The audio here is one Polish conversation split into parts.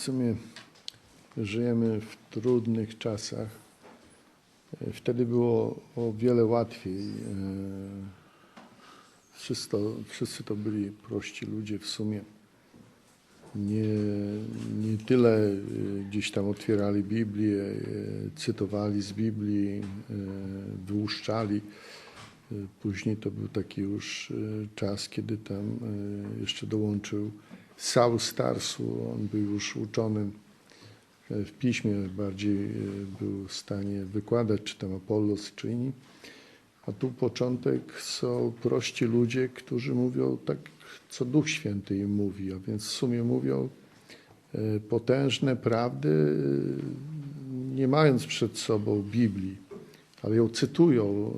sumie żyjemy w trudnych czasach. E, Wtedy było o wiele łatwiej. E, Wszyscy, wszyscy to byli prości ludzie w sumie. Nie, nie tyle e, gdzieś tam otwierali Biblię, cytowali z Biblii, wyłuszczali. Później to był taki już czas, kiedy tam jeszcze dołączył Saul Starsu. On był już uczonym e, w piśmie, bardziej e, był w stanie wykładać, czy tam Apollos, czy inni. A tu początek są prości ludzie, którzy mówią tak, co Duch Święty im mówi, a więc w sumie mówią e, potężne prawdy, nie mając przed sobą Biblii, ale ją cytują,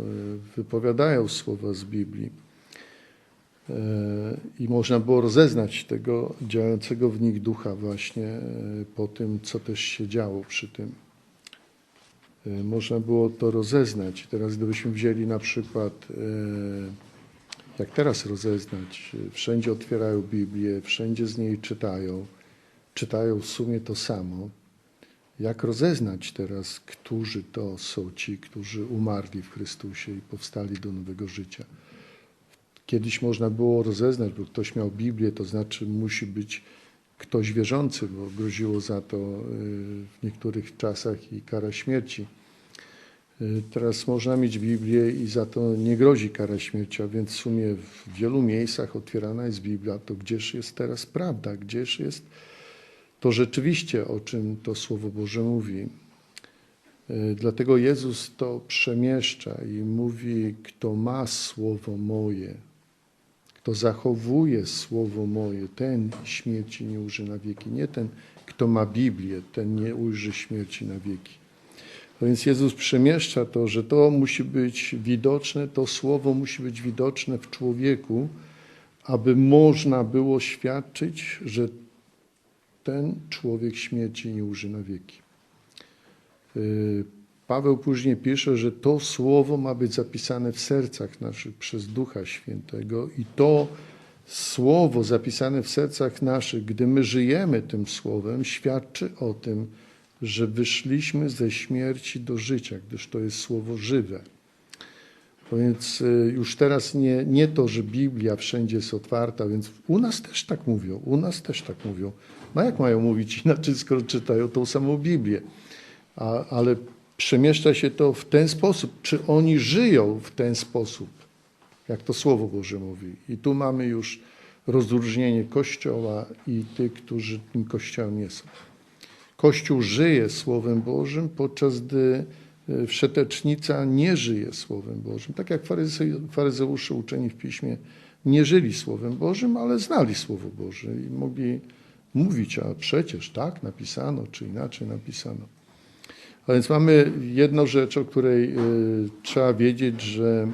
wypowiadają słowa z Biblii. I można było rozeznać tego działającego w nich ducha właśnie e, po tym, co też się działo przy tym. E, Można było to rozeznać. Teraz gdybyśmy wzięli na przykład, e, jak teraz rozeznać, wszędzie otwierają Biblię, wszędzie z niej czytają, czytają w sumie to samo. Jak rozeznać teraz, którzy to są ci, którzy umarli w Chrystusie i powstali do nowego życia? Kiedyś można było rozeznać, bo ktoś miał Biblię, to znaczy musi być ktoś wierzący, bo groziło za to y, w niektórych czasach i kara śmierci. Y, Teraz można mieć Biblię i za to nie grozi kara śmierci, a więc w sumie w wielu miejscach otwierana jest Biblia, to gdzież jest teraz prawda, gdzież jest to rzeczywiście, o czym to Słowo Boże mówi. Y, Dlatego Jezus to przemieszcza i mówi, kto ma Słowo moje, kto zachowuje Słowo moje, ten śmierci nie ujrzy na wieki. Nie ten, kto ma Biblię, ten nie ujrzy śmierci na wieki. A więc Jezus przemieszcza to, że to musi być widoczne, to Słowo musi być widoczne w człowieku, aby można było świadczyć, że ten człowiek śmierci nie ujrzy na wieki. Paweł później pisze, że to słowo ma być zapisane w sercach naszych przez Ducha Świętego i to słowo zapisane w sercach naszych, gdy my żyjemy tym słowem, świadczy o tym, że wyszliśmy ze śmierci do życia, gdyż to jest słowo żywe. Więc y, już teraz nie, nie to, że Biblia wszędzie jest otwarta, więc u nas też tak mówią, u nas też tak mówią. No jak mają mówić inaczej, skoro czytają tą samą Biblię? A, ale przemieszcza się to w ten sposób. Czy oni żyją w ten sposób, jak to Słowo Boże mówi? I tu mamy już rozróżnienie Kościoła i tych, którzy tym Kościołem nie są. Kościół żyje Słowem Bożym, podczas gdy e, wszetecznica nie żyje Słowem Bożym. Tak jak faryze- faryzeusze uczeni w Piśmie nie żyli Słowem Bożym, ale znali Słowo Boże i mogli mówić, a przecież tak napisano, czy inaczej napisano. A więc mamy jedną rzecz, o której y, trzeba wiedzieć, że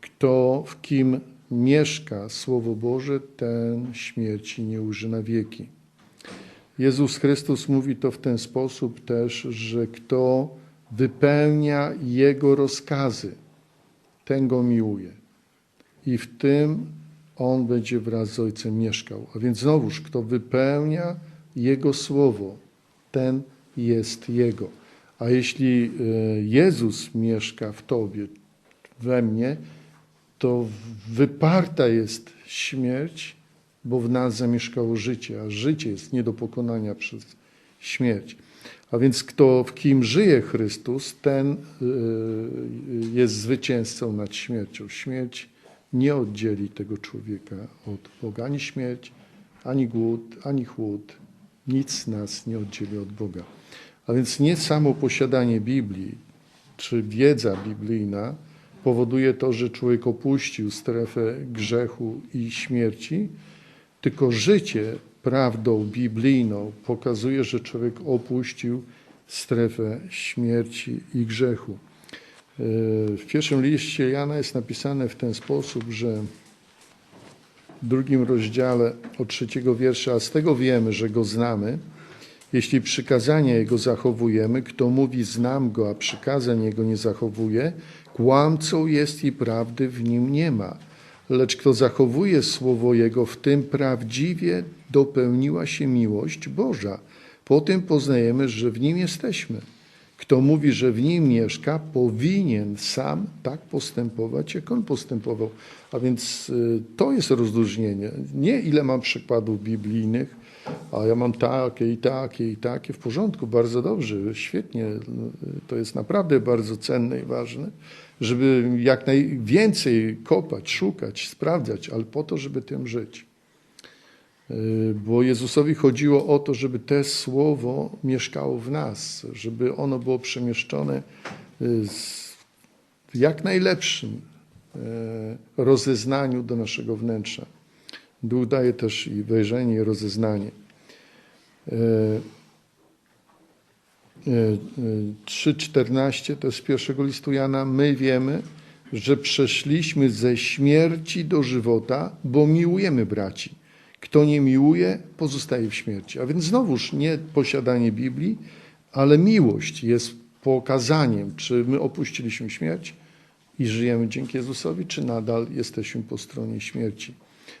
kto w kim mieszka Słowo Boże, ten śmierci nie ujrzy na wieki. Jezus Chrystus mówi to w ten sposób też, że kto wypełnia Jego rozkazy, ten go miłuje. I w tym On będzie wraz z Ojcem mieszkał. A więc znowuż, kto wypełnia Jego Słowo, ten jest Jego. A jeśli e, Jezus mieszka w Tobie, we mnie, to wyparta jest śmierć, bo w nas zamieszkało życie, a życie jest nie do pokonania przez śmierć. A więc kto w kim żyje Chrystus, ten y, jest zwycięzcą nad śmiercią. Śmierć nie oddzieli tego człowieka od Boga. Ani śmierć, ani głód, ani chłód. Nic nas nie oddzieli od Boga. A więc nie samo posiadanie Biblii, czy wiedza biblijna powoduje to, że człowiek opuścił strefę grzechu i śmierci, tylko życie prawdą biblijną pokazuje, że człowiek opuścił strefę śmierci i grzechu. W pierwszym liście Jana jest napisane w ten sposób, że w drugim rozdziale od trzeciego wiersza, a z tego wiemy, że go znamy, jeśli przykazania Jego zachowujemy, kto mówi znam Go, a przykazań Jego nie zachowuje, kłamcą jest i prawdy w nim nie ma. lecz kto zachowuje słowo Jego, w tym prawdziwie dopełniła się miłość Boża. Po tym poznajemy, że w Nim jesteśmy. Kto mówi, że w Nim mieszka, powinien sam tak postępować, jak On postępował. A więc y, to jest rozróżnienie. Nie ile mam przykładów biblijnych, a ja mam takie i takie i takie, w porządku, bardzo dobrze, świetnie. To jest naprawdę bardzo cenne i ważne, żeby jak najwięcej kopać, szukać, sprawdzać, ale po to, żeby tym żyć. Y, Bo Jezusowi chodziło o to, żeby te słowo mieszkało w nas, żeby ono było przemieszczone y, z- w jak najlepszym y, rozeznaniu do naszego wnętrza. Duch daje też i wejrzenie, i rozeznanie. E, e, e, 3,14 to jest z pierwszego listu Jana. My wiemy, że przeszliśmy ze śmierci do żywota, bo miłujemy braci. Kto nie miłuje, pozostaje w śmierci. A więc znowuż nie posiadanie Biblii, ale miłość jest pokazaniem, czy my opuściliśmy śmierć i żyjemy dzięki Jezusowi, czy nadal jesteśmy po stronie śmierci.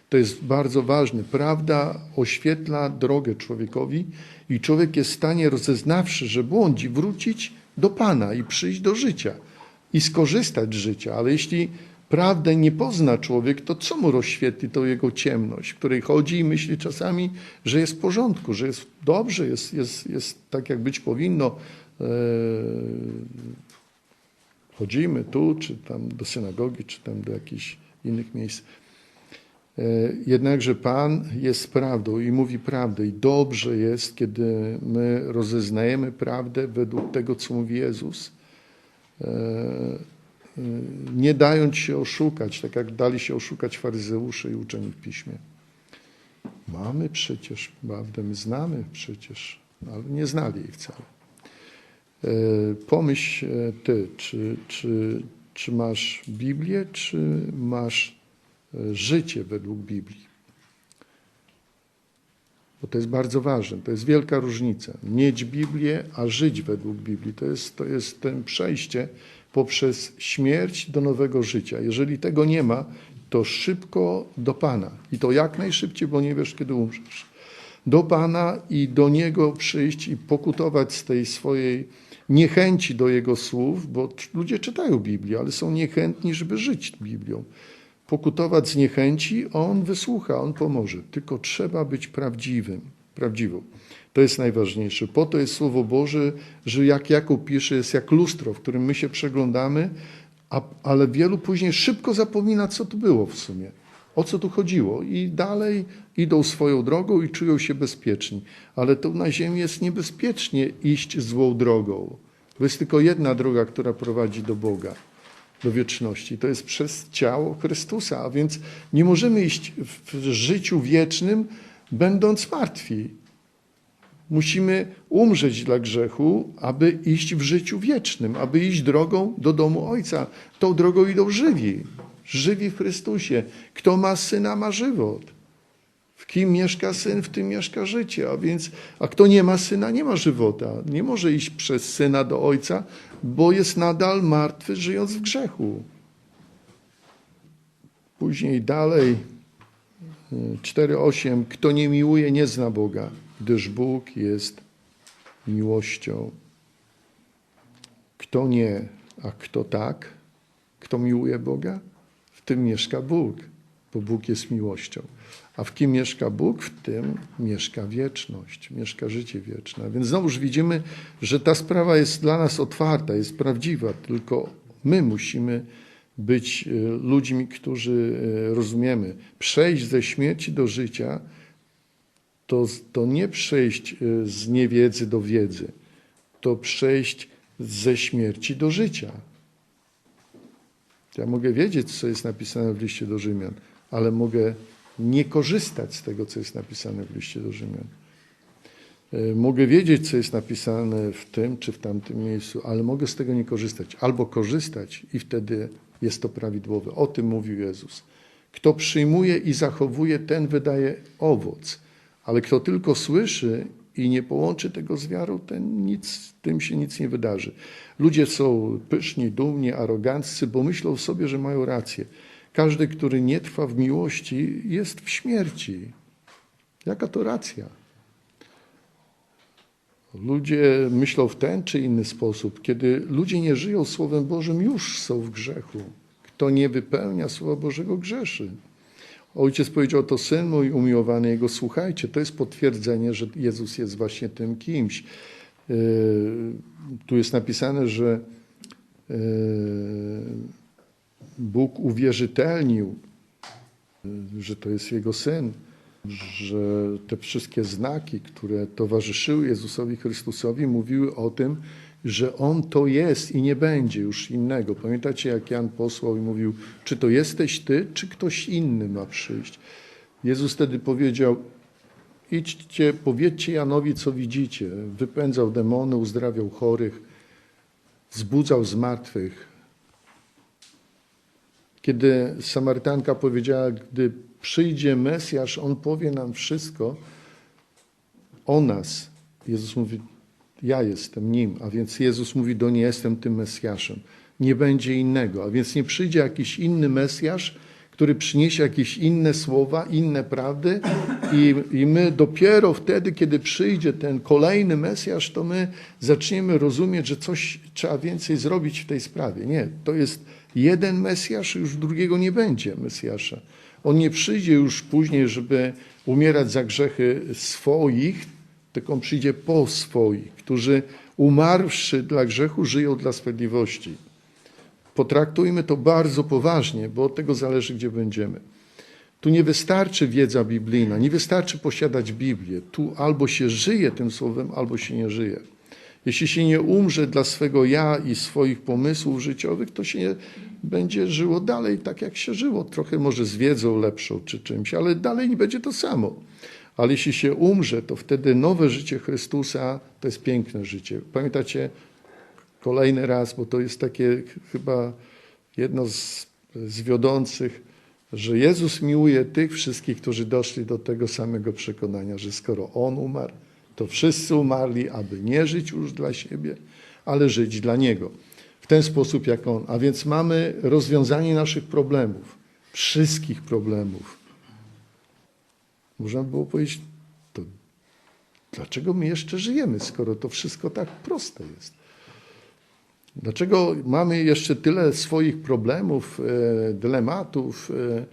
To jest bardzo ważne. Prawda oświetla drogę człowiekowi i człowiek jest w stanie, rozeznawszy, że błądzi, wrócić do Pana i przyjść do życia i skorzystać z życia. Ale jeśli prawdę nie pozna człowiek, to co mu rozświetli tą jego ciemność, w której chodzi i myśli czasami, że jest w porządku, że jest dobrze, jest, jest, jest tak, jak być powinno. Eee, chodzimy tu, czy tam do synagogi, czy tam do jakichś innych miejsc. E, Jednakże Pan jest prawdą i mówi prawdę, i dobrze jest, kiedy my rozeznajemy prawdę według tego, co mówi Jezus, E, e, nie dając się oszukać, tak jak dali się oszukać faryzeusze i uczeni w piśmie. Mamy przecież prawdę, my znamy przecież, ale nie znali jej wcale. Pomyśl ty, czy, czy, czy masz Biblię, czy masz życie według Biblii? Bo to jest bardzo ważne, to jest wielka różnica. Mieć Biblię, a żyć według Biblii. To jest, to jest ten przejście poprzez śmierć do nowego życia. Jeżeli tego nie ma, to szybko do Pana. I to jak najszybciej, bo nie wiesz, kiedy umrzesz. Do Pana i do Niego przyjść i pokutować z tej swojej niechęci do Jego słów, bo ludzie czytają Biblię, ale są niechętni, żeby żyć Biblią pokutować z niechęci, On wysłucha, On pomoże. Tylko trzeba być prawdziwym, prawdziwą. To jest najważniejsze. Po to jest Słowo Boże, że jak Jakub pisze, jest jak lustro, w którym my się przeglądamy, a, ale wielu później szybko zapomina, co tu było w sumie. O co tu chodziło? I dalej idą swoją drogą i czują się bezpieczni. Ale tu na ziemi jest niebezpiecznie iść złą drogą. Bo jest tylko jedna droga, która prowadzi do Boga do wieczności. To jest przez ciało Chrystusa, a więc nie możemy iść w życiu wiecznym, będąc martwi. Musimy umrzeć dla grzechu, aby iść w życiu wiecznym, aby iść drogą do domu Ojca. Tą drogą idą żywi, żywi w Chrystusie. Kto ma syna, ma żywot. Kim mieszka syn, w tym mieszka życie. A więc, a kto nie ma syna, nie ma żywota. Nie może iść przez syna do ojca, bo jest nadal martwy, żyjąc w grzechu. Później dalej, y, 4:8. Kto nie miłuje, nie zna Boga, gdyż Bóg jest miłością. Kto nie, a kto tak, kto miłuje Boga, w tym mieszka Bóg, bo Bóg jest miłością. A w kim mieszka Bóg? W tym mieszka wieczność, mieszka życie wieczne. Więc znowuż widzimy, że ta sprawa jest dla nas otwarta, jest prawdziwa, tylko my musimy być e, ludźmi, którzy e, rozumiemy. Przejść ze śmierci do życia to, to nie przejść e, z niewiedzy do wiedzy, to przejść ze śmierci do życia. Ja mogę wiedzieć, co jest napisane w liście do Rzymian, ale mogę nie korzystać z tego, co jest napisane w liście do Rzymian. E, Mogę wiedzieć, co jest napisane w tym czy w tamtym miejscu, ale mogę z tego nie korzystać. Albo korzystać i wtedy jest to prawidłowe. O tym mówił Jezus. Kto przyjmuje i zachowuje, ten wydaje owoc, ale kto tylko słyszy i nie połączy tego z wiarą, ten nic, tym się nic nie wydarzy. Ludzie są pyszni, dumni, aroganccy, bo myślą sobie, że mają rację. Każdy, który nie trwa w miłości, jest w śmierci. Jaka to racja? Ludzie myślą w ten czy inny sposób. Kiedy ludzie nie żyją Słowem Bożym, już są w grzechu. Kto nie wypełnia Słowa Bożego, grzeszy. Ojciec powiedział, to Syn mój umiłowany, Jego słuchajcie. To jest potwierdzenie, że Jezus jest właśnie tym kimś. Yy, tu jest napisane, że yy, Bóg uwierzytelnił, że to jest Jego Syn, że te wszystkie znaki, które towarzyszyły Jezusowi Chrystusowi, mówiły o tym, że On to jest i nie będzie już innego. Pamiętacie, jak Jan posłał i mówił, czy to jesteś Ty, czy ktoś inny ma przyjść? Jezus wtedy powiedział, idźcie, powiedzcie Janowi, co widzicie. Wypędzał demony, uzdrawiał chorych, zbudzał zmartwych. Kiedy Samarytanka powiedziała, gdy przyjdzie Mesjasz, On powie nam wszystko o nas. Jezus mówi, ja jestem Nim, a więc Jezus mówi do niej, jestem tym Mesjaszem. Nie będzie innego, a więc nie przyjdzie jakiś inny Mesjasz, który przyniesie jakieś inne słowa, inne prawdy i, i my dopiero wtedy, kiedy przyjdzie ten kolejny Mesjasz, to my zaczniemy rozumieć, że coś trzeba więcej zrobić w tej sprawie. Nie, to jest jeden Mesjasz, już drugiego nie będzie Mesjasza. On nie przyjdzie już później, żeby umierać za grzechy swoich, tylko on przyjdzie po swoich, którzy umarłszy dla grzechu, żyją dla sprawiedliwości. Potraktujmy to bardzo poważnie, bo od tego zależy, gdzie będziemy. Tu nie wystarczy wiedza biblijna, nie wystarczy posiadać Biblię. Tu albo się żyje tym słowem, albo się nie żyje. Jeśli się nie umrze dla swego ja i swoich pomysłów życiowych, to się będzie żyło dalej tak, jak się żyło. Trochę może z wiedzą lepszą czy czymś, ale dalej nie będzie to samo. Ale jeśli się umrze, to wtedy nowe życie Chrystusa to jest piękne życie. Pamiętacie kolejny raz, bo to jest takie chyba jedno z, z wiodących, że Jezus miłuje tych wszystkich, którzy doszli do tego samego przekonania, że skoro On umarł, to wszyscy umarli, aby nie żyć już dla siebie, ale żyć dla Niego. W ten sposób jak On. A więc mamy rozwiązanie naszych problemów, wszystkich problemów. Można by było powiedzieć, to dlaczego my jeszcze żyjemy, skoro to wszystko tak proste jest? Dlaczego mamy jeszcze tyle swoich problemów, e, dylematów, e,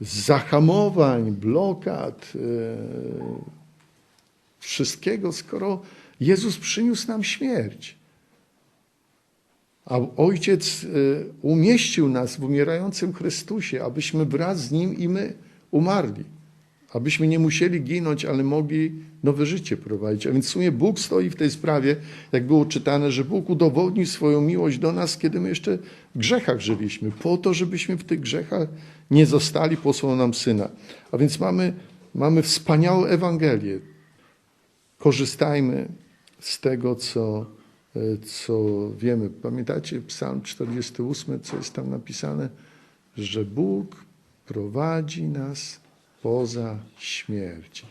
zahamowań, blokad, e, wszystkiego, skoro Jezus przyniósł nam śmierć? A Ojciec umieścił nas w umierającym Chrystusie, abyśmy wraz z Nim i my umarli abyśmy nie musieli ginąć, ale mogli nowe życie prowadzić. A więc w sumie Bóg stoi w tej sprawie, jak było czytane, że Bóg udowodnił swoją miłość do nas, kiedy my jeszcze w grzechach żyliśmy, po to, żebyśmy w tych grzechach nie zostali, posłał nam Syna. A więc mamy, mamy wspaniałą Ewangelię. Korzystajmy z tego, co, co wiemy. Pamiętacie Psalm 48, co jest tam napisane? Że Bóg prowadzi nas poza śmierć.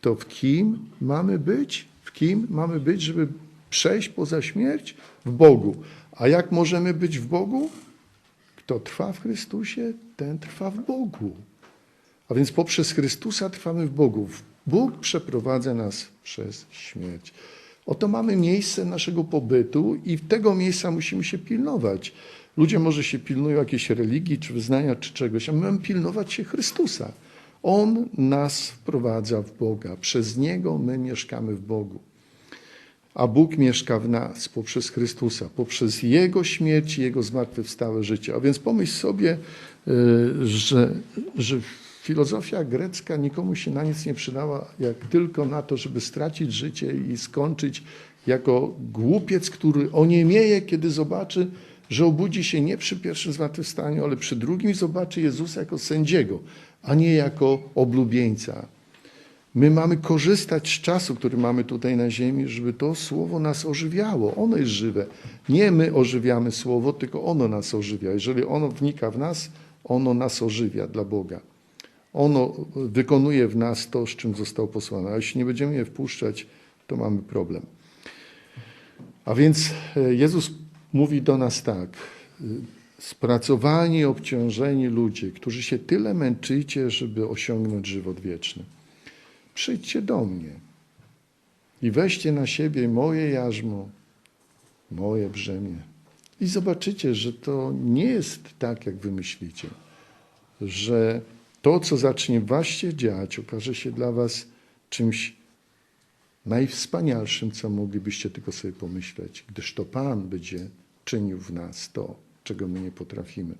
To w kim mamy być? W kim mamy być, żeby przejść poza śmierć? W Bogu. A jak możemy być w Bogu? Kto trwa w Chrystusie, ten trwa w Bogu. A więc poprzez Chrystusa trwamy w Bogu. Bóg przeprowadza nas przez śmierć. Oto mamy miejsce naszego pobytu i tego miejsca musimy się pilnować. Ludzie może się pilnują jakiejś religii, czy wyznania, czy czegoś, a my mamy pilnować się Chrystusa. On nas wprowadza w Boga. Przez Niego my mieszkamy w Bogu. A Bóg mieszka w nas poprzez Chrystusa, poprzez Jego śmierć i Jego zmartwychwstałe życie. A więc pomyśl sobie, y, że, że filozofia grecka nikomu się na nic nie przydała, jak tylko na to, żeby stracić życie i skończyć jako głupiec, który oniemieje, kiedy zobaczy, że obudzi się nie przy pierwszym zmartwychwstaniu, ale przy drugim zobaczy Jezusa jako sędziego a nie jako oblubieńca. My mamy korzystać z czasu, który mamy tutaj na ziemi, żeby to słowo nas ożywiało. Ono jest żywe. Nie my ożywiamy słowo, tylko ono nas ożywia. Jeżeli ono wnika w nas, ono nas ożywia dla Boga. Ono wykonuje w nas to, z czym został posłane. A jeśli nie będziemy je wpuszczać, to mamy problem. A więc e, Jezus mówi do nas tak. spracowani, obciążeni ludzie, którzy się tyle męczycie, żeby osiągnąć żywot wieczny. Przyjdźcie do mnie i weźcie na siebie moje jarzmo, moje brzemię. I zobaczycie, że to nie jest tak, jak wy myślicie, że to, co zacznie was się dziać, okaże się dla was czymś najwspanialszym, co moglibyście tylko sobie pomyśleć, gdyż to Pan będzie czynił w nas to, czego my nie potrafimy.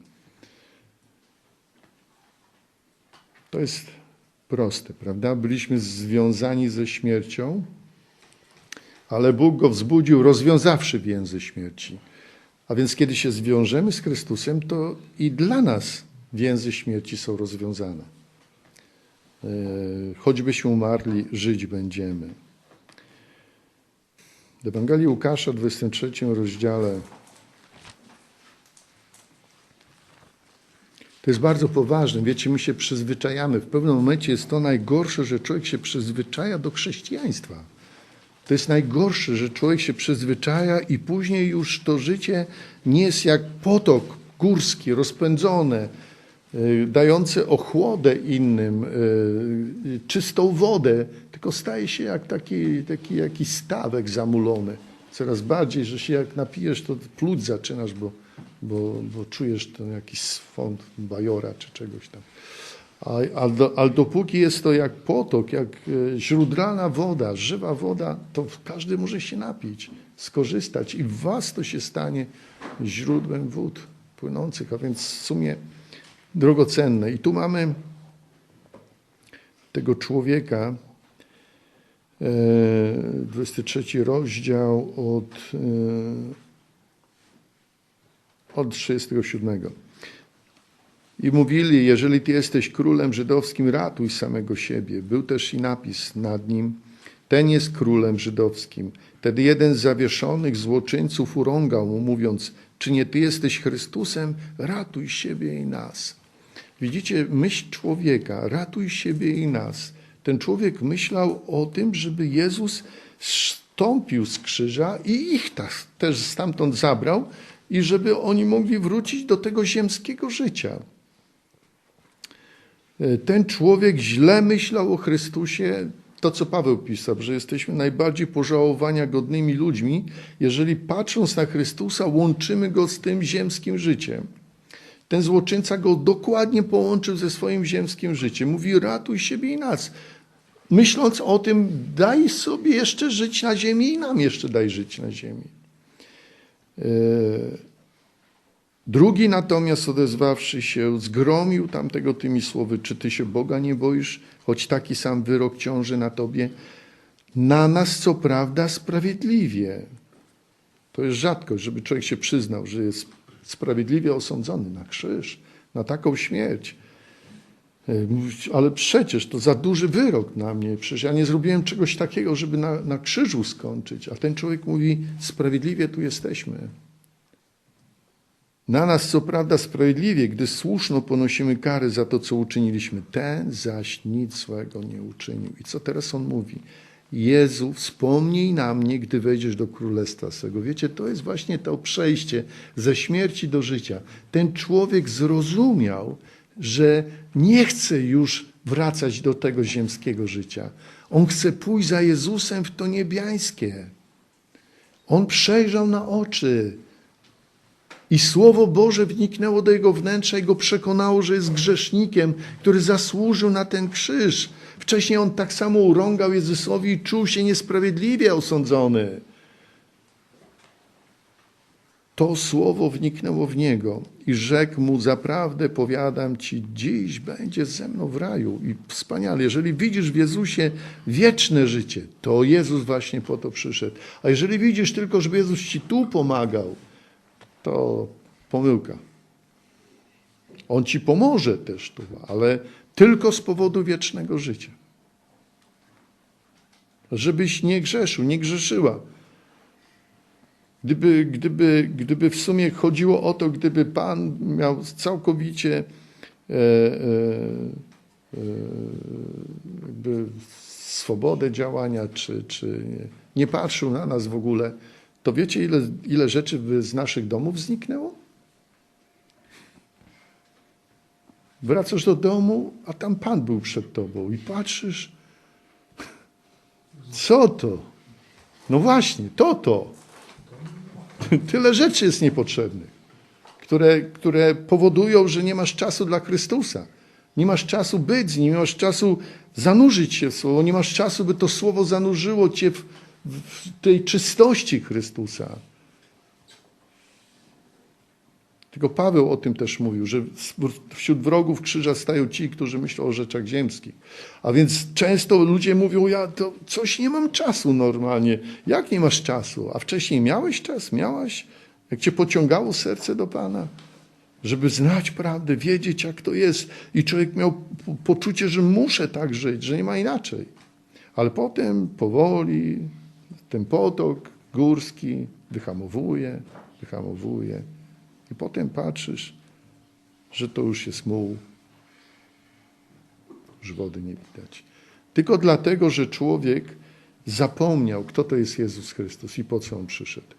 To jest proste, prawda? Byliśmy związani ze śmiercią, ale Bóg go wzbudził, rozwiązawszy więzy śmierci. A więc kiedy się zwiążemy z Chrystusem, to i dla nas więzy śmierci są rozwiązane. E, Choćbyśmy umarli, żyć będziemy. W Ewangelii Łukasza, 23 rozdziale, to jest bardzo poważne. Wiecie, my się przyzwyczajamy. W pewnym momencie jest to najgorsze, że człowiek się przyzwyczaja do chrześcijaństwa. To jest najgorsze, że człowiek się przyzwyczaja i później już to życie nie jest jak potok górski, rozpędzone, dające ochłodę innym, y, czystą wodę, tylko staje się jak taki, taki jakiś stawek zamulony. Coraz bardziej, że się jak napijesz, to pluć zaczynasz, bo, bo, bo czujesz ten jakiś swąd bajora czy czegoś tam. A- Ale, do, ale dopóki jest to jak potok, jak e, źródlana woda, żywa woda, to każdy może się napić, skorzystać i w was to się stanie źródłem wód płynących, a więc w sumie drogocenne. I tu mamy tego człowieka, e, 23 rozdział od, e, od 37. I mówili, jeżeli ty jesteś królem żydowskim, ratuj samego siebie. Był też i napis nad nim, ten jest królem żydowskim. Wtedy jeden z zawieszonych złoczyńców urągał mu, mówiąc, czy nie ty jesteś Chrystusem? Ratuj siebie i nas. Widzicie, myśl człowieka, ratuj siebie i nas. Ten człowiek myślał o tym, żeby Jezus stąpił z krzyża i ich też stamtąd zabrał i żeby oni mogli wrócić do tego ziemskiego życia. Ten człowiek źle myślał o Chrystusie, to co Paweł pisał, że jesteśmy najbardziej pożałowania godnymi ludźmi, jeżeli patrząc na Chrystusa łączymy go z tym ziemskim życiem. Ten złoczyńca go dokładnie połączył ze swoim ziemskim życiem. Mówi, ratuj siebie i nas. Myśląc o tym, daj sobie jeszcze żyć na ziemi i nam jeszcze daj żyć na ziemi. Yy, Drugi natomiast odezwawszy się, zgromił tamtego tymi słowy, czy ty się Boga nie boisz, choć taki sam wyrok ciąży na tobie? Na nas co prawda sprawiedliwie. To jest rzadkość, żeby człowiek się przyznał, że jest sprawiedliwie osądzony na krzyż, na taką śmierć. E, Ale przecież to za duży wyrok na mnie. Przecież ja nie zrobiłem czegoś takiego, żeby na, na krzyżu skończyć. A ten człowiek mówi, sprawiedliwie tu jesteśmy. Na nas co prawda sprawiedliwie, gdy słuszno ponosimy karę za to, co uczyniliśmy. Ten zaś nic złego nie uczynił. I co teraz on mówi? Jezu, wspomnij na mnie, gdy wejdziesz do królestwa swego. Wiecie, to jest właśnie to przejście ze śmierci do życia. Ten człowiek zrozumiał, że nie chce już wracać do tego ziemskiego życia. On chce pójść za Jezusem w to niebiańskie. On przejrzał na oczy. I Słowo Boże wniknęło do jego wnętrza i go przekonało, że jest grzesznikiem, który zasłużył na ten krzyż. Wcześniej on tak samo urągał Jezusowi i czuł się niesprawiedliwie osądzony. To słowo wniknęło w niego i rzekł mu: Zaprawdę powiadam ci, dziś będzie ze mną w raju. I wspaniale, jeżeli widzisz w Jezusie wieczne życie, to Jezus właśnie po to przyszedł. A jeżeli widzisz tylko, żeby Jezus ci tu pomagał, to pomyłka. On ci pomoże też tu, ale tylko z powodu wiecznego życia. Żebyś nie grzeszył, nie grzeszyła. Gdyby, gdyby, gdyby w sumie chodziło o to, gdyby Pan miał całkowicie e, e, e, swobodę działania, czy, czy nie, nie patrzył na nas w ogóle, to wiecie, ile, ile rzeczy by z naszych domów zniknęło? Wracasz do domu, a tam Pan był przed tobą i patrzysz, co to? No właśnie, to to. Tyle rzeczy jest niepotrzebnych, które, które powodują, że nie masz czasu dla Chrystusa. Nie masz czasu być z Nim, nie masz czasu zanurzyć się w Słowo, nie masz czasu, by to Słowo zanurzyło Cię w, tej czystości Chrystusa. Tylko Paweł o tym też mówił, że wśród wrogów krzyża stają ci, którzy myślą o rzeczach ziemskich. A więc często ludzie mówią, ja to coś nie mam czasu normalnie. Jak nie masz czasu? A wcześniej miałeś czas? Miałaś? Jak cię pociągało serce do Pana? Żeby znać prawdę, wiedzieć jak to jest. I człowiek miał poczucie, że muszę tak żyć, że nie ma inaczej. Ale potem powoli ten potok górski wyhamowuje, wyhamowuje. I potem patrzysz, że to już jest muł, już wody nie widać. Tylko dlatego, że człowiek zapomniał, kto to jest Jezus Chrystus i po co on przyszedł.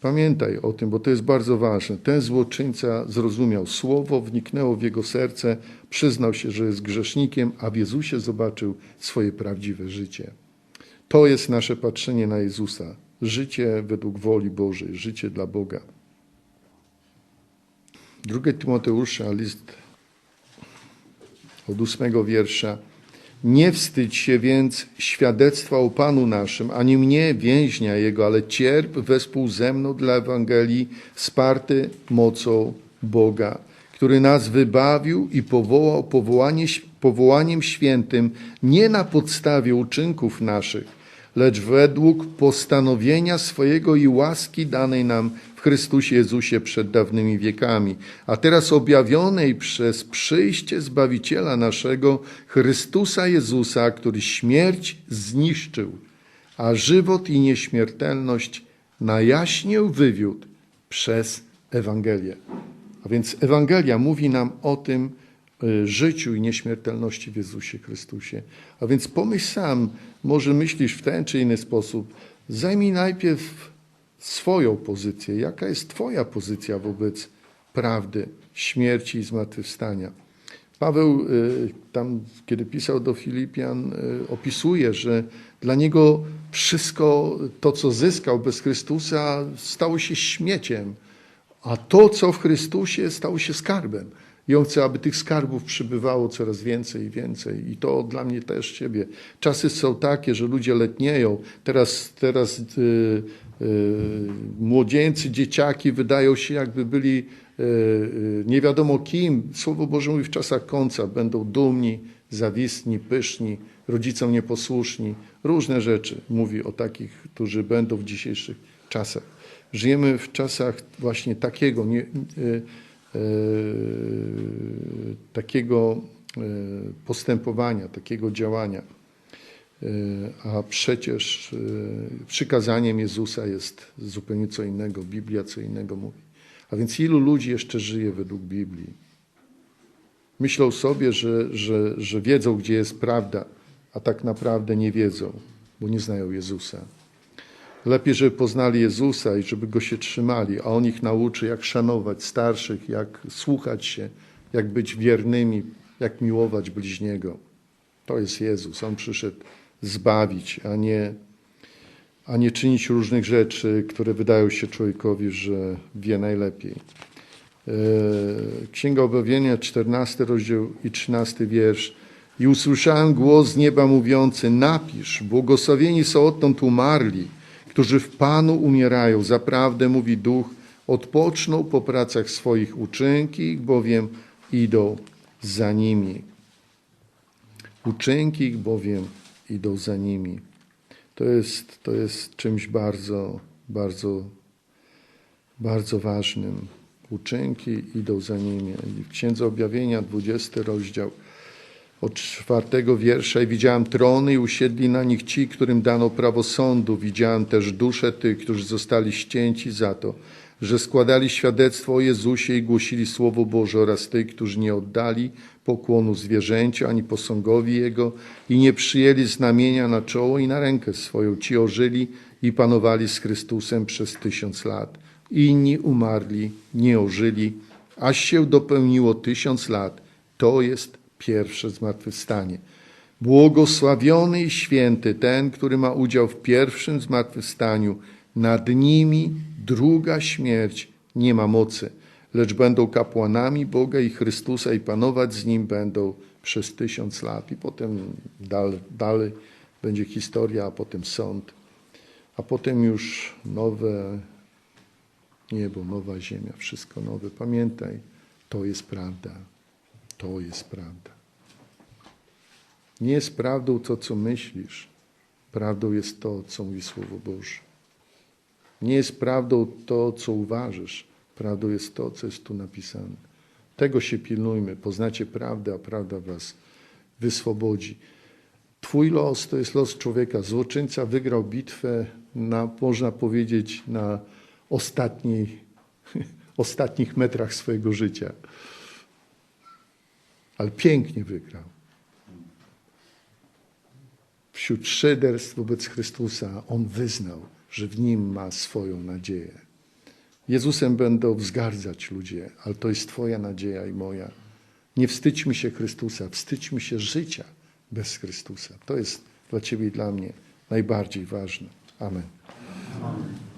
Pamiętaj o tym, bo to jest bardzo ważne. Ten złoczyńca zrozumiał słowo, wniknęło w jego serce, przyznał się, że jest grzesznikiem, a w Jezusie zobaczył swoje prawdziwe życie. To jest nasze patrzenie na Jezusa. Życie według woli Bożej, życie dla Boga. Drugie Tymoteusza, list od ósmego wiersza. Nie wstydź się więc świadectwa o Panu naszym, ani mnie, więźnia Jego, ale cierp wespół ze mną dla Ewangelii, wsparty mocą Boga, który nas wybawił i powołał powołanie, powołaniem świętym nie na podstawie uczynków naszych, lecz według postanowienia swojego i łaski danej nam Chrystusie Jezusie przed dawnymi wiekami, a teraz objawionej przez przyjście Zbawiciela naszego, Chrystusa Jezusa, który śmierć zniszczył, a żywot i nieśmiertelność najaśnił wywiódł przez Ewangelię. A więc Ewangelia mówi nam o tym życiu i nieśmiertelności w Jezusie Chrystusie. A więc pomyśl sam, może myślisz w ten czy inny sposób, zajmij najpierw swoją pozycję. Jaka jest Twoja pozycja wobec prawdy, śmierci i zmartwychwstania? Paweł y, tam, kiedy pisał do Filipian, y, opisuje, że dla niego wszystko to, co zyskał bez Chrystusa, stało się śmieciem, a to, co w Chrystusie, stało się skarbem. I on chce, aby tych skarbów przybywało coraz więcej i więcej. I to dla mnie też ciebie. Czasy są takie, że ludzie letnieją. Teraz, teraz yy, yy, młodzieńcy, dzieciaki wydają się, jakby byli yy, nie wiadomo kim. Słowo Boże mówi w czasach końca. Będą dumni, zawistni, pyszni, rodzicom nieposłuszni. Różne rzeczy mówi o takich, którzy będą w dzisiejszych czasach. Żyjemy w czasach właśnie takiego nie, E, takiego e, postępowania, takiego działania. E, a przecież przykazaniem Jezusa jest zupełnie co innego, Biblia co innego mówi. A więc ilu ludzi jeszcze żyje według Biblii? Myślą sobie, że, że, że wiedzą, gdzie jest prawda, a tak naprawdę nie wiedzą, bo nie znają Jezusa. Lepiej, żeby poznali Jezusa i żeby Go się trzymali, a On ich nauczy, jak szanować starszych, jak słuchać się, jak być wiernymi, jak miłować bliźniego. To jest Jezus. On przyszedł zbawić, a nie, a nie czynić różnych rzeczy, które wydają się człowiekowi, że wie najlepiej. E, Księga Objawienia, 14 rozdział i 13 wiersz. I usłyszałem głos z nieba mówiący: Napisz, błogosławieni są odtąd umarli, którzy w Panu umierają. Zaprawdę, mówi Duch, odpoczną po pracach swoich uczynki, bowiem idą za nimi. Uczynki bowiem idą za nimi. To jest, to jest czymś bardzo, bardzo, bardzo ważnym. Uczynki idą za nimi. W Księdze Objawienia, 20 rozdział, od czwartego wiersza i widziałem trony i usiedli na nich ci, którym dano prawo sądu. Widziałem też dusze tych, którzy zostali ścięci za to, że składali świadectwo o Jezusie i głosili Słowo Boże oraz tych, którzy nie oddali pokłonu zwierzęciu ani posągowi Jego i nie przyjęli znamienia na czoło i na rękę swoją. Ci ożyli i panowali z Chrystusem przez tysiąc lat. Inni umarli, nie ożyli, aż się dopełniło tysiąc lat To jest pierwsze zmartwychwstanie. Błogosławiony i święty ten, który ma udział w pierwszym zmartwychwstaniu. Nad nimi druga śmierć nie ma mocy, lecz będą kapłanami Boga i Chrystusa i panować z Nim będą przez tysiąc lat. I potem dalej, dalej będzie historia, a potem sąd, a potem już nowe niebo, nowa ziemia, wszystko nowe. Pamiętaj, to jest prawda. To jest prawda. Nie jest prawdą to, co myślisz. Prawdą jest to, co mówi Słowo Boże. Nie jest prawdą to, co uważasz. Prawdą jest to, co jest tu napisane. Tego się pilnujmy. Poznacie prawdę, a prawda was wyswobodzi. Twój los to jest los człowieka. Złoczyńca wygrał bitwę na, można powiedzieć, na ostatniej, ostatnich metrach swojego życia. Ale pięknie wygrał. Wśród szyderstw wobec Chrystusa on wyznał, że w nim ma swoją nadzieję. Jezusem będą wzgardzać ludzie, ale to jest Twoja nadzieja i moja. Nie wstydźmy się Chrystusa, wstydźmy się życia bez Chrystusa. To jest dla Ciebie i dla mnie najbardziej ważne. Amen. Amen.